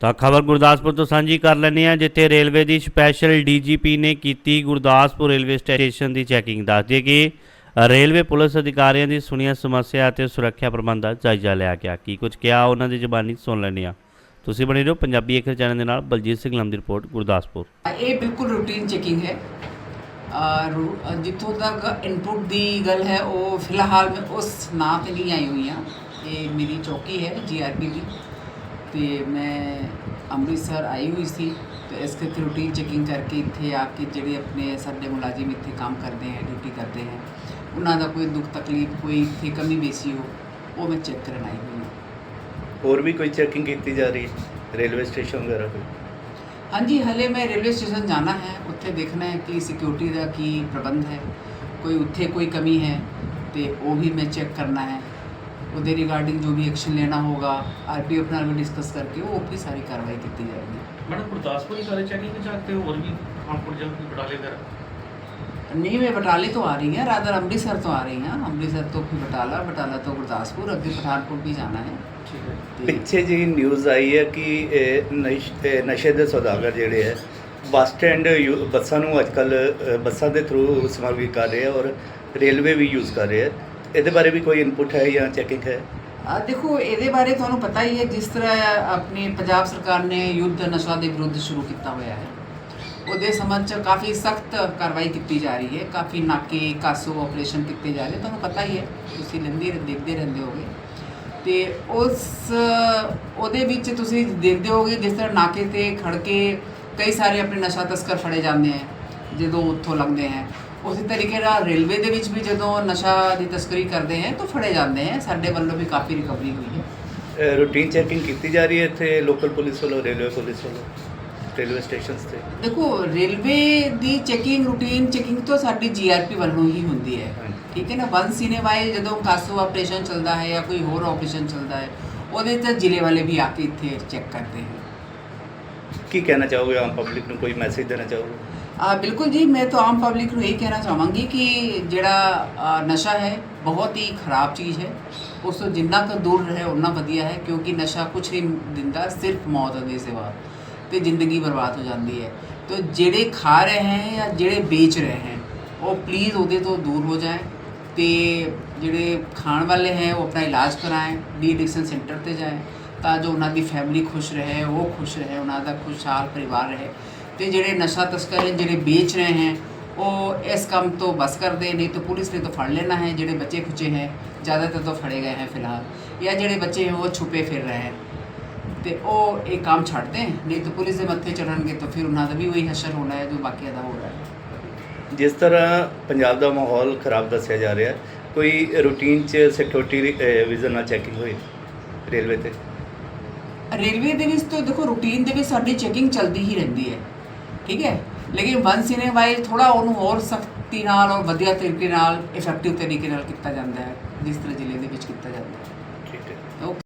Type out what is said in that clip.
ਤਾਂ ਖਬਰ ਗੁਰਦਾਸਪੁਰ ਤੋਂ ਸਾਂਝੀ ਕਰ ਲੈਂਦੇ ਹਾਂ, ਜਿੱਥੇ ਰੇਲਵੇ ਦੀ ਸਪੈਸ਼ਲ ਡੀਜੀਪੀ ਨੇ ਕੀਤੀ ਗੁਰਦਾਸਪੁਰ ਰੇਲਵੇ ਸਟੇਸ਼ਨ ਦੀ ਚੈਕਿੰਗ। ਦੱਸਦੀ ਕਿ ਰੇਲਵੇ ਪੁਲਿਸ ਅਧਿਕਾਰੀਆਂ ਦੀ ਸੁਣੀਆਂ ਸਮੱਸਿਆ ਅਤੇ ਸੁਰੱਖਿਆ ਪ੍ਰਬੰਧਾਂ ਦਾ ਜਾਇਜ਼ਾ ਲਿਆ ਗਿਆ। ਕੀ ਕੁਝ ਕਿਹਾ ਉਹਨਾਂ ਦੀ ਜ਼ਬਾਨੀ ਸੁਣ ਲੈਂਦੇ ਹਾਂ। ਤੁਸੀਂ ਬਣੇ ਰਹੋ ਪੰਜਾਬੀ ਅਖਰ ਚੈਨਲ ਦੇ ਨਾਲ, ਬਲਜੀਤ ਸਿੰਘ ਲੰਮ ਦੀ ਰਿਪੋਰਟ, ਗੁਰਦਾਸਪੁਰ। ਇਹ ਬਿਲਕੁਲ ਰੂਟੀਨ ਚੈਕਿੰਗ ਹੈ। ਔਰ ਜਿੱਥੋਂ ਤੱਕ ਇਨਪੁਟ ਦੀ ਗੱਲ ਹੈ, ਉਹ ਫਿਲਹਾਲ ਮੈਂ ਉਸ ਨਾਂ ਤੇ ਨਹੀਂ ਆਈ ਹੋਈ ਹਾਂ। ਇਹ ਮੇਰੀ ਚੌਕੀ ਹੈ ਜੀਆਰਪੀ ਦੀ। ਤੇ ਮੈਂ ਅੰਮ੍ਰਿਤਸਰ ਆਈ ਹੋਈ ਸੀ ਤੇ ਇਸ ਕਰਕੇ ਰੂਟੀਨ ਚੈਕਿੰਗ ਕਰਕੇ ਇੱਥੇ ਆ ਕੇ ਜਿਹੜੇ ਆਪਣੇ ਸਾਡੇ ਮੁਲਾਜ਼ਮ ਇੱਥੇ ਕੰਮ ਕਰਦੇ ਹੈ ਡਿਊਟੀ ਕਰਦੇ ਹੈ ਉਹਨਾਂ ਦਾ ਕੋਈ ਦੁੱਖ ਤਕਲੀਫ ਕੋਈ ਇੱਥੇ ਕਮੀ ਬੇਸੀ ਹੋ ਉਹ ਮੈਂ ਚੈੱਕ ਕਰਨ ਆਈ ਹੋਈ ਹਾਂ। ਹੋਰ ਵੀ ਕੋਈ ਚੈਕਿੰਗ ਕੀਤੀ ਜਾ ਰਹੀ ਹੈ ਰੇਲਵੇ ਸਟੇਸ਼ਨ ਵਗੈਰਾ ਕੋਈ ਹਾਂਜੀ ਹਲੇ ਮੈਂ ਰੇਲਵੇ ਸਟੇਸ਼ਨ ਜਾਣਾ ਹੈ ਉੱਥੇ ਦੇਖਣਾ ਹੈ ਕਿ ਸਿਕਿਉਰਿਟੀ ਦਾ ਕੀ ਪ੍ਰਬੰਧ ਹੈ ਕੋਈ ਉੱਥੇ ਕੋਈ ਕਮੀ ਹੈ ਤੇ ਉਹ ਵੀ ਮੈਂ ਚੈੱਕ ਕਰਨਾ ਹੈ। ਉਹਦੇ ਰਿਗਾਰਡਿੰਗ ਜੋ ਵੀ ਐਕਸ਼ਨ ਲੈਣਾ ਹੋਗਾ ਆਰਪੀਓ ਨਾਲ ਵੀ ਡਿਸਕਸ ਕਰਕੇ ਉਹ ਵੀ ਸਾਰੀ ਕਾਰਵਾਈ ਕੀਤੀ ਜਾਏਗੀ। ਮੈਡਮ ਗੁਰਦਾਸਪੁਰ ਹੀ ਸਾਰੇ ਚੈਕਿੰਗ ਚਾਹਤੇ ਹੋਰ ਵੀ ਕਾਨਪੁਰ ਜਾਂ ਬਟਾਲੇ ਵਗੈਰਾ ਨਹੀਂ ਮੈਂ ਬਟਾਲੇ ਤੋਂ ਆ ਰਹੀ ਹਾਂ ਰਾਦਰ ਅੰਮ੍ਰਿਤਸਰ ਤੋਂ ਆ ਰਹੀ ਹਾਂ। ਅੰਮ੍ਰਿਤਸਰ ਤੋਂ ਫਿਰ ਬਟਾਲਾ ਬਟਾਲਾ ਤੋਂ ਗੁਰਦਾਸਪੁਰ ਅੱਗੇ ਪਠਾਨਕੋਟ ਵੀ ਜਾਣਾ ਹੈ। ਠੀਕ ਹੈ। ਤੇ ਪਿੱਛੇ ਜੀ ਨਿਊਜ਼ ਆਈ ਹੈ ਕਿ ਨਸ਼- ਦੇ ਸੌਦਾਗਰ ਜਿਹੜੇ ਹੈ ਬੱਸ ਸਟੈਂਡ ਯੂ- ਬੱਸਾਂ ਨੂੰ ਅੱਜਕੱਲ ਬੱਸਾਂ ਦੇ ਥਰੂ ਸਮਗਲਿੰਗ ਕਰ ਰਹੇ ਆ ਔਰ ਰੇਲਵੇ ਵੀ ਯੂਜ਼ ਕਰ ਰਹੇ ਆ ਇਹਦੇ ਬਾਰੇ ਵੀ ਕੋਈ ਇਨਪੁਟ ਹੈ ਜਾਂ ਚੈਕਿੰਗ ਹੈ? ਆ ਦੇਖੋ, ਇਹਦੇ ਬਾਰੇ ਤੁਹਾਨੂੰ ਪਤਾ ਹੀ ਹੈ, ਜਿਸ ਤਰ੍ਹਾਂ ਆਪਣੀ ਪੰਜਾਬ ਸਰਕਾਰ ਨੇ ਯੁੱਧ ਨਸ਼ਾ ਦੇ ਵਿਰੁੱਧ ਸ਼ੁਰੂ ਕੀਤਾ ਹੋਇਆ ਹੈ, ਉਹਦੇ ਸੰਬੰਧ ਚ ਕਾਫੀ ਸਖਤ ਕਾਰਵਾਈ ਕੀਤੀ ਜਾ ਰਹੀ ਹੈ, ਕਾਫੀ ਨਾਕੇ ਕਾਸੋ ਆਪਰੇਸ਼ਨ ਕੀਤੇ ਜਾ ਰਹੇ, ਤੁਹਾਨੂੰ ਪਤਾ ਹੀ ਹੈ, ਤੁਸੀਂ ਲੈਂਦੇ ਦੇਖਦੇ ਰਹਿੰਦੇ ਹੋਗੇ ਤੇ ਉਸ, ਉਹਦੇ ਵਿੱਚ ਤੁਸੀਂ ਦੇਖਦੇ ਹੋਗੇ ਜਿਸ ਤਰ੍ਹਾਂ ਨਾਕੇ ਤੇ ਖੜ ਕੇ ਕਈ ਸਾਰੇ ਆਪਣੇ ਨਸ਼ਾ ਤਸਕਰ ਫੜੇ ਜਾਂਦੇ ਹੈ। ਜਦੋਂ ਉੱਥੋਂ ਲੰਘਦੇ ਹੈ ਉਸੇ ਤਰੀਕੇ ਨਾਲ ਰੇਲਵੇ ਦੇ ਵਿੱਚ ਵੀ ਜਦੋਂ ਨਸ਼ਾ ਦੀ ਤਸਕਰੀ ਕਰਦੇ ਹੈ ਤਾਂ ਫੜੇ ਜਾਂਦੇ ਹੈ ਸਾਡੇ ਵੱਲੋਂ ਵੀ ਕਾਫੀ ਰਿਕਵਰੀ ਹੋਈ ਹੈ। ਰੂਟੀਨ ਚੈਕਿੰਗ ਕੀਤੀ ਜਾ ਰਹੀ ਹੈ ਇੱਥੇ ਲੋਕਲ ਪੁਲਿਸ ਵੱਲੋਂ ਰੇਲਵੇ ਪੁਲਿਸ ਵੱਲੋਂ ਰੇਲਵੇ ਸਟੇਸ਼ਨਸ ਤੇ? ਦੇਖੋ ਰੇਲਵੇ ਦੀ ਚੈਕਿੰਗ ਰੂਟੀਨ ਚੈਕਿੰਗ ਤੋਂ ਸਾਡੀ ਜੀਆਰਪੀ ਵੱਲੋਂ ਹੀ ਹੁੰਦੀ ਹੈ। ਠੀਕ ਹੈ ਨਾ? ਵਨ ਸਿਨੇਵਾਈ ਜਦੋਂ ਕਾਸੋ ਆਪਰੇਸ਼ਨ ਚੱਲਦਾ ਹੈ ਜਾਂ ਕੋਈ ਹੋਰ ਆਪਰੇਸ਼ਨ ਚੱਲਦਾ ਹੈ ਉਹਦੇ ਤੇ ਜ਼ਿਲ੍ਹੇ ਵਾਲੇ ਵੀ ਆ ਕੇ ਇੱਥੇ ਚੈੱਕ ਕਰਦੇ ਹਨ ਕੀ ਕਹਿਣਾ ਚਾਹੋਗੇ ਆਮ ਪਬਲਿਕ ਨੂੰ? ਕੋਈ ਮੈਸੇਜ ਦੇਣਾ ਚਾਹੋਗੇ? ਆ ਬਿਲਕੁਲ ਜੀ ਮੈਂ ਤਾਂ ਆਮ ਪਬਲਿਕ ਨੂੰ ਇਹ ਕਹਿਣਾ ਚਾਹਾਂਗੀ ਕਿ ਜਿਹੜਾ ਅ, ਨਸ਼ਾ ਹੈ ਬਹੁਤ ਹੀ ਖਰਾਬ ਚੀਜ਼ ਹੈ। ਉਸ ਤੋਂ ਜਿੰਨਾ ਕੁ ਦੂਰ ਰਹੇ ਉਨਾ ਵਧੀਆ ਹੈ ਕਿਉਂਕਿ ਨਸ਼ਾ ਕੁਝ ਨਹੀਂ ਦਿੰਦਾ ਸਿਰਫ ਮੌਤ ਦੇ ਸਿਵਾ ਤੇ ਜ਼ਿੰਦਗੀ ਬਰਬਾਦ ਹੋ ਜਾਂਦੀ ਹੈ। ਤਾਂ ਜਿਹੜੇ ਖਾ ਰਹੇ ਹੈ ਜਾਂ ਜਿਹੜੇ ਵੇਚ ਰਹੇ ਹੈ ਉਹ ਪਲੀਜ਼ ਉਹਦੇ ਤੋਂ ਦੂਰ ਹੋ ਜਾਏ ਤੇ ਜਿਹੜੇ ਖਾਣ ਵਾਲੇ ਹੈ ਉਹ ਆਪਣਾ ਇਲਾਜ ਕਰਾਏ ਡੀ ਐਡਿਕਸ਼ਨ ਸੈਂਟਰ ਤੇ ਜਾਏ। ਤਾਂ ਜੋ ਉਹਨਾਂ ਦੀ ਫੈਮਿਲੀ ਖੁਸ਼ ਰਹੇ, ਉਹ ਖੁਸ਼ ਰਹੇ, ਉਹਨਾਂ ਦਾ ਖੁਸ਼ਹਾਲ ਪਰਿਵਾਰ ਰਹੇ। ਤੇ ਜਿਹੜੇ ਨਸ਼ਾ ਤਸਕਰ ਜਿਹੜੇ ਵੇਚ ਰਹੇ ਹੈ ਉਹ ਇਸ ਕੰਮ ਤੋਂ ਬਸ ਕਰਦੇ ਨਹੀਂ ਤਾਂ ਪੁਲਿਸ ਨੇ ਤਾਂ ਫੜ ਲੈਣਾ ਹੈ, ਜਿਹੜੇ ਬੱਚੇ ਖੁੱਚੇ ਹੈ, ਜ਼ਿਆਦਾਤਰ ਤਾਂ ਫੜੇ ਗਏ ਹੈ ਫਿਲਹਾਲ। ਜਾਂ ਜਿਹੜੇ ਬੱਚੇ ਹੈ, ਉਹ ਛੁਪੇ ਫਿਰ ਰਹੇ ਹੈ। ਤੇ ਉਹ ਇਹ ਕੰਮ ਛੱਡਦੇ ਨਹੀਂ ਤਾਂ ਪੁਲਿਸ ਦੇ ਮੱਥੇ ਚੜਨਗੇ ਤਾਂ ਫਿਰ ਉਹਨਾਂ ਦਾ ਵੀ ਉਹੀ ਹਸ਼ਰ ਹੋਣਾ ਹੈ, ਜੋ ਬਾਕੀਆਂ ਦਾ ਹੋ ਰਿਹਾ ਹੈ। ਜਿਸ ਤਰ੍ਹਾਂ ਪੰਜਾਬ ਦਾ ਮਾਹੌਲ ਖਰਾਬ ਦੱਸਿਆ ਜਾ ਰਿਹਾ ਕੋਈ ਰੂਟੀਨ ਚ ਸਿਕਿਉਰਿਟੀ ਵਿਜ਼ਨ ਨਾਲ ਚੈਕਿੰਗ ਹੋਈ ਰੇਲਵੇ ਤੇ? ਰੇਲਵੇ ਦੇ ਵਿੱਚ ਤਾਂ ਦੇਖੋ ਰੂਟੀਨ ਦੇ ਵਿੱਚ ਸਾਡੀ ਚੈਕਿੰਗ ਚੱਲਦੀ ਹੀ ਰਹਿੰਦੀ ਹੈ। ਠੀਕ ਹੈ? ਲੇਕਿਨ ਵਨ ਸਿਨੇ ਵਾਈਜ਼ ਥੋੜਾ ਉਹਨੂੰ ਹੋਰ ਸਖਤੀ ਨਾਲ ਔਰ ਵਧੀਆ ਤਰੀਕੇ ਨਾਲ ਇਫੈਕਟਿਵ ਤਰੀਕੇ ਨਾਲ ਕੀਤਾ ਜਾਂਦਾ ਹੈ ਜਿਸ ਤਰ੍ਹਾਂ ਜ਼ਿਲ੍ਹੇ ਦੇ ਵਿੱਚ ਕੀਤਾ ਜਾਂਦਾ ਹੈ। ਠੀਕ ਹੈ। ਓਕੇ